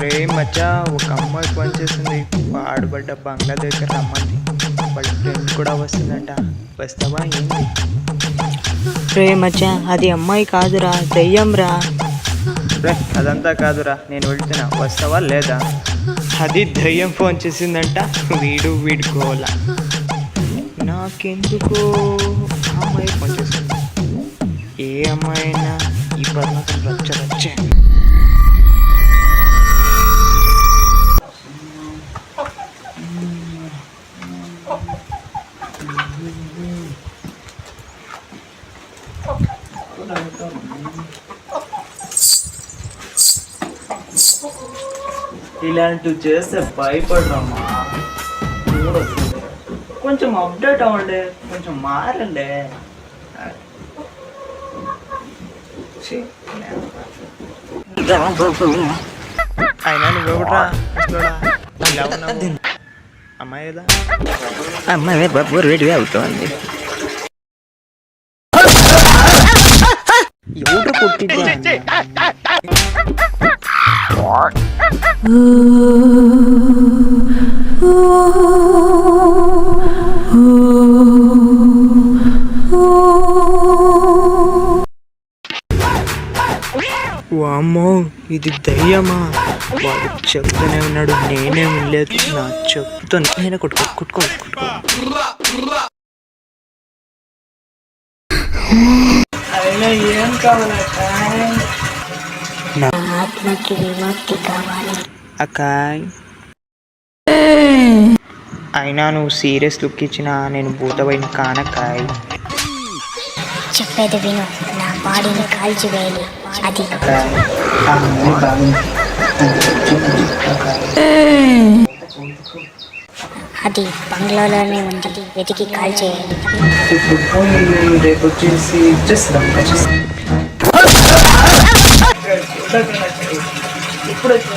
రే మచ్చా ఒక అమ్మాయి ఫోన్ చేసింది పాడుబడ్డ బంగ్లా దగ్గర రమ్మంది. వాళ్ళ ఫ్రెండ్ కూడా వస్తుందంట. వస్తావా ఏంది? రే మచ్చా అది అమ్మాయి కాదురా దెయ్యం రా రే అదంతా కాదురా నేను వెళ్తున్నా. వస్తావా లేదా? అది దయ్యం ఫోన్ చేసిందంట. వీడు వీడు గోల. నాకెందుకో అమ్మాయి ఫోన్ చేసింది. ఏ అమ్మాయి అయినా ఈ పర్వతం రచ్చ రచ్చే. ఇలాంటివి చేస్తే భయపడరమ్మా. కొంచెం అప్డేట్ అవ్వండి. కొంచెం మారండి. అయినా నువ్వెవడ్రా. అమ్మాయి కదా అమ్మాయి బాబు రెడీ అవుతోంది. ఎవడు కొట్టిద్దా వామ్మో ఇది దయ్యమా? వాడు చెప్తూనే ఉన్నాడు నేనే వినలేదు నా చెప్తాను నేనే కొట్టుకో కొట్టుకో కొట్టుకో. అయినా ఏం ఆత్మకి విముక్తి కావాలి అక్కాయ్ అయినా నువ్వు సీరియస్ లుక్ ఇచ్చిన నేను భూతమైన కానక్కాయ్. చెప్పేది విను. నా బాడీని కాల్చివేయాలి అది అది బంగ్లాలోనే ఉంది. వెతికి కాల్చేయాలి ఇప్పుడు పోయి రేపు వచ్చేసి ఇచ్చేస్తాం ఇప్పుడు వచ్చి